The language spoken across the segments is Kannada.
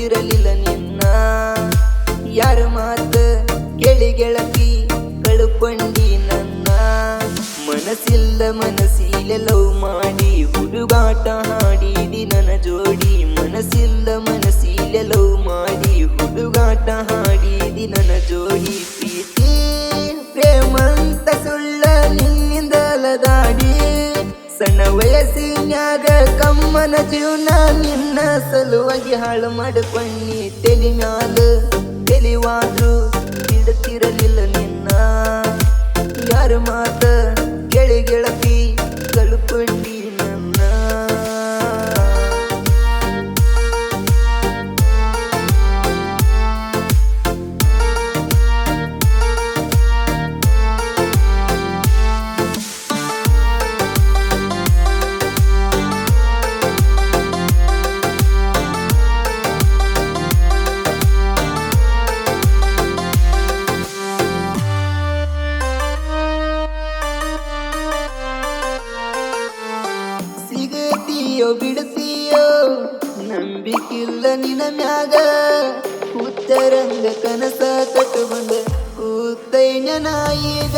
ಬಿಡತಿರಲಿಲ್ಲ ನಿನ್ನ. ಯಾರ ಮಾತ ಕೇಳಿ ಗೆಳತಿ ಕಳ್ಕೊಂಡಿ ನನ್ನ. ಮನಸ್ಸಿಲ್ಲ ಮನಸ್ಸಿಲ್ಲ ಲವ್ ಮಾಡಿ, ಹುಡುಗಾಟ ಹಾಡಿದಿ ನನ್ನ ಜೋಡಿ. ಮನಸ್ಸಿಲ್ಲ ಮನಸ್ಸಿಲ್ಲ ಲವ್ ಮಾಡಿ, ಹುಡುಗಾಟ ಹಾಡಿದಿ ನನ್ನ ಜೋಡಿ. ಪ್ರೀತಿ ಪ್ರೇಮಂತ ಸಣ್ಣ ವಯಸ್ಸಿನ್ಯಾಗ ಕಮ್ಮನ ಜೀವನ ನಿನ್ನ ಸಲುವಾಗಿ ಹಾಳು ಮಾಡಿಕೊಂಡಿ. ತೆಲಿ ಮ್ಯಾಲ ತೆಲಿವಾದ್ರು ಇಡ್ತಿರಲಿಲ್ಲ ನಿನ್ನ. ಯಾರು ಮಾತ ನಿನ ಮ್ಯಾಗ ಉತ್ತರಂಗ ಕನಸ ಕಟ್ಟುಕೊಂಡ ಕೂತೈನ ಈಗ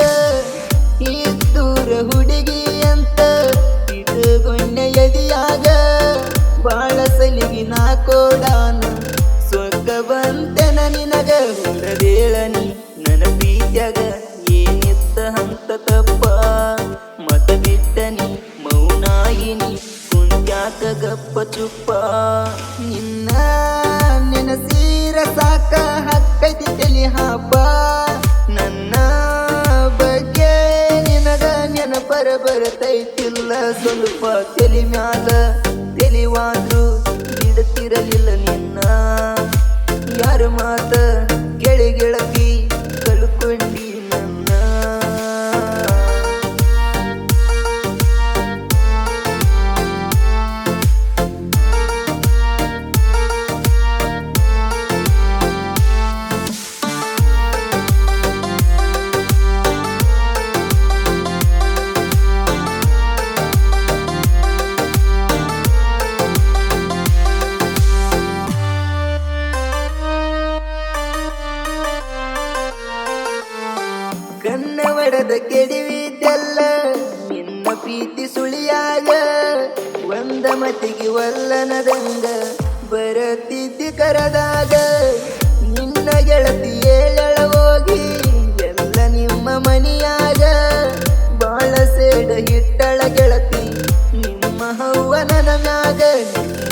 ದೂರ ಹುಡುಗಿ ಅಂತ ಇಟ್ಟುಕೊಂಡ ಎದಿಯಾಗ ಬಾಳ ಸಲಿಗಿ ನಾ ಕೋಡಾನ ಸ್ವರ್ಗ ಬಂತೆನ ನಿನಗ ಹೊರದೇಳನಿ ನನ್ನ ಪ್ರೀತಿಯಾಗ ಏನಿತ್ತ ಹಂತ ತಪ್ಪ. ಕುಂತ್ಯಾಕ ಗಪ್ಪ ಚುಪ್ಪ ನಿನ್ನ ನೆನಸೀರ ಸಾಕ ಹಕ್ಕೈತಿ ತಲಿ ಹಬ್ಬ ನನ್ನ ಬಗ್ಗೆ ನಿನಗ ನೆನಪರ ಬರತೈತಿಲ್ಲ. ಸ್ವಲ್ಪ ತಲಿ ಮ್ಯಾಲ ತೆಲಿವಾದ್ರು ಬಿಡುತ್ತಿರಲಿಲ್ಲ ನಿನ್ನ ಮತಿಗೆ ಒಲ್ಲನದಂಗ ಬರತಿದ್ದಿ ಕರದಾಗ. ನಿನ್ನ ಗೆಳತಿ ಏಳಳ ಹೋಗಿ, ಎಲ್ಲ ನಿಮ್ಮ ಮನಿಯಾಗ. ಬಾಳ ಸೇಡ ಹಿಟ್ಟಳ ಗೆಳತಿ, ನಿಮ್ಮ ಹವ್ವ ನನನಾಗ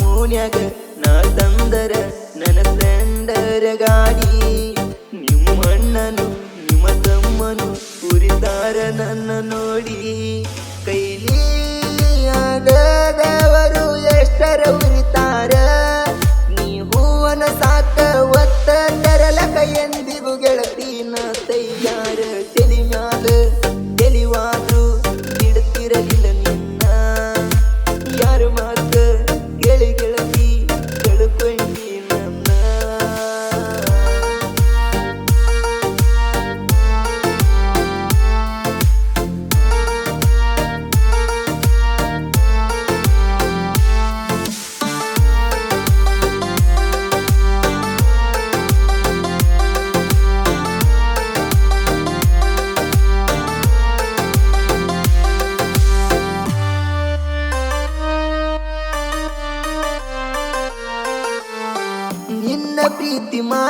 ಮೂನ್ಯಾಗ ನಾ ತಂದರ ನನ ತಂಡರ ಗಾಡಿ. ನಿಮ್ಮಣ್ಣನು ನಿಮ್ಮ ತಮ್ಮನು ಕುರಿತಾರ ನನ್ನ ನೋಡಿ. Fera militar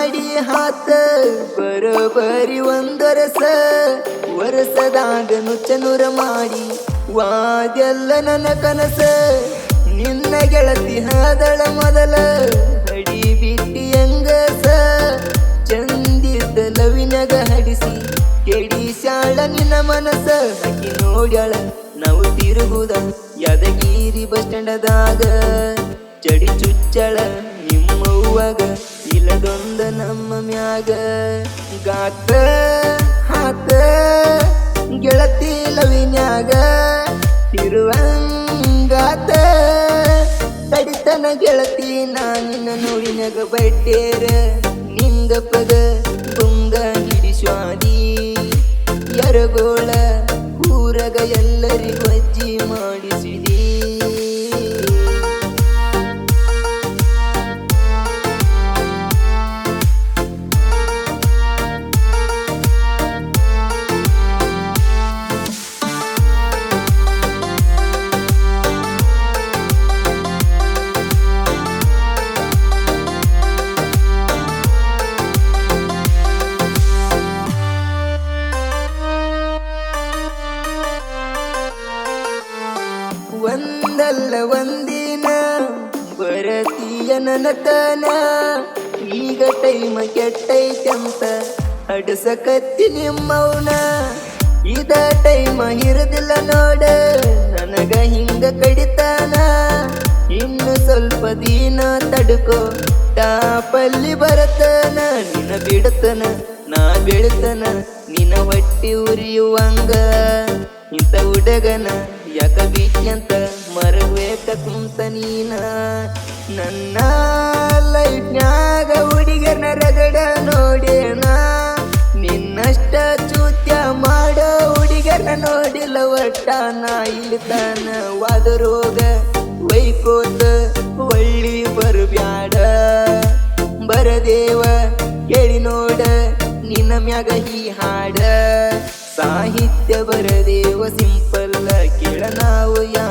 ಮಾಡಿ ಹಾತ. ಬರೋಬರಿ ಒಂದರಸ. ವರಸದಾಗ ನುಚ್ಚನೂರ ಮಾಡಿ. ವಾದೆಲ್ಲ ನನ್ನ ಕನಸ. ನಿನ್ನ ಗೆಳತಿ ಹಾದಳ ಮೊದಲ. ಹಡಿ ಬಿಟ್ಟಿ ಅಂಗಸ ಚಂದಿದ್ದ ಲವಿನಗ ಹಡಿಸಿ. ಕೆಡಿಸ್ಯಾಳ ನಿನ್ನ ಮನಸ. ಹಾಕಿ ನೋಡ್ಯಾಳ ನಾವು ತಿರುಗುದ ಯಾದಗಿರಿ ಬಸ್ ಸ್ಟ್ಯಾಂಡದಾಗ. ಚಡಿ ಚುಚ್ಚಳ ನಿಮ್ಮವ್ವಗ ಇಲ್ಲದೊಂದ ನಮ್ಮ ಮ್ಯಾಗ ಗಾತ ಹಾತ ಗೆಳತಿ ಲವಿನ್ಯಾಗ ತಿರುವಂಗಾತ ತಡಿತನ ಗೆಳತಿ ನಾನಿನ ನಿನ್ನ ನೋವಿನಾಗ ಬಡ್ಡೇರ. ಪದ ಗುಂಗ ಹಿಡಿಸ್ವಾದಿ ಯರಗೋಳ ಊರಗ ಎಲ್ಲರಿಗೂ ಅಜ್ಜಿ ಮಾಡಿಸಿದಿ ನನತನ ಈಗ ಟೈಮ ಕೆಟ್ಟೈತಂತ. ಅಡಸಕತ್ತಿ ನಿಮ್ಮವನ. ಇದ ಟೈಮ ಇರದಿಲ್ಲ ನೋಡ, ನನಗ ಹಿಂಗ ಕಡಿತಾನ. ಇನ್ನು ಸ್ವಲ್ಪ ದಿನ ತಡ್ಕೋ, ಟಾಪಲ್ಲಿ ಬರತನ. ನಿನ್ನ ಬಿಡತನ, ನಾ ಬೆಳತನ. ನಿನ್ನ ಹೊಟ್ಟಿ ಉರಿಯುವಂಗ. ಇಂಥ ಉಡಗನ ಯಾಕ ಬಿಟ್ನಂತ ಮರಬೇಕ ಕುಂತ ನೀನ. ನನ್ನ ಲೈಫ್ನ್ಯಾಗ ಹುಡುಗನ ರಗಡ ನೋಡೇನ ನಿನ್ನಷ್ಟ ಚೂತ್ಯ ಮಾಡೋ ಹುಡುಗನ ನೋಡಿಲ್ಲ ಒಟ್ಟ ನಾ ಇಲ್ತಾನ ವಾದರೋಗ ವೈಕೋತ, ಒಳ್ಳಿ ಬರಬ್ಯಾಡ. ಬರದೇವ, ಕೇಳಿ ನೋಡ, ನಿನ್ನ ಮ್ಯಾಗ ಈ ಹಾಡ. ಸಾಹಿತ್ಯ ಬರದೇವ, ಸಿಂಪಲ್ಲ ಕೇಳ ನಾವು ಯಾರಿಗೆ